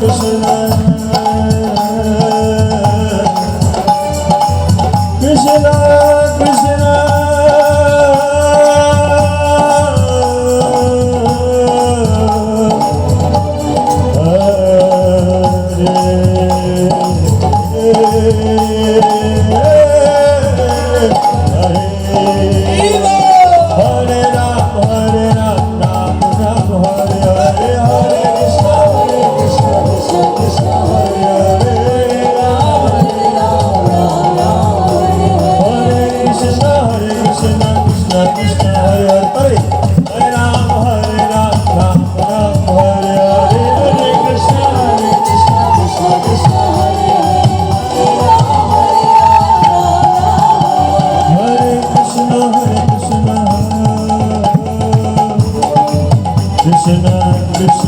Krishna Krishna Krishna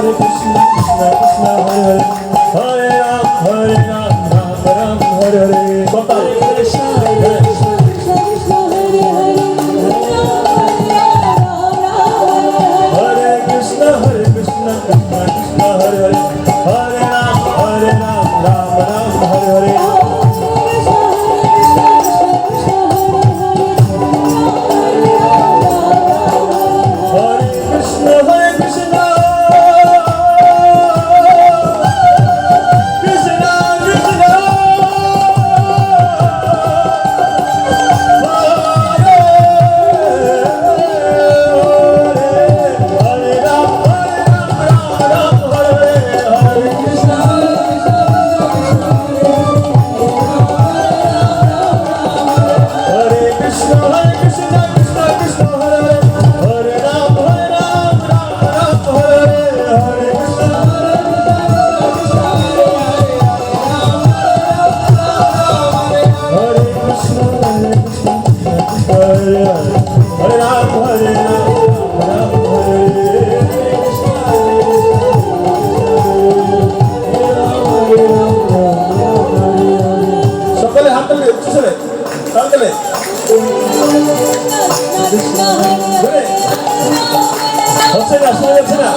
Hare Krishna, Krishna Krishna, Hare Hare, Hare Ram, Hare আসলে যাচ্ছে না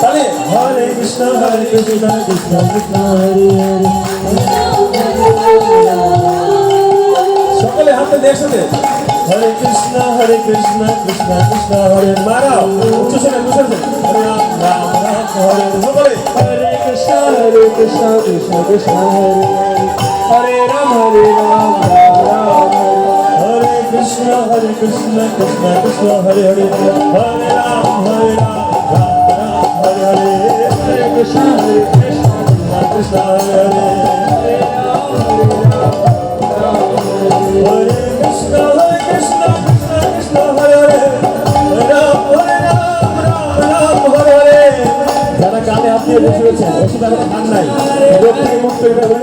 তাহলে হরে কৃষ্ণ হরে কৃষ্ণ কৃষ্ণ কৃষ্ণ হরে সকলে হাতে দেখছে হরে কৃষ্ণ হরে কৃষ্ণ কৃষ্ণ কৃষ্ণ হরে মারাও উচ্চ শুনে বুঝেছে রাম রাম রাম হরে সকলে হরে কৃষ্ণ হরে কৃষ্ণ কৃষ্ণ কৃষ্ণ হরে হরে রাম হরে Ram Ram Krishna, Hare Krishna, Krishna Krishna, Hare Hare, Hare Ram, Hare Ram, Ram Ram, Hare Hare, Hare Krishna, Hare Krishna, Krishna Krishna, Hare Hare, Hare Krishna, Hare Krishna, Krishna Krishna, Hare Hare, Hare Ram, Hare Ram, Ram Ram, Hare Hare. যারা কানে হাত দিয়ে বসে রয়েছেন ওষুধ আর নাই রোগ থেকে মুক্ত হয়ে যাবেন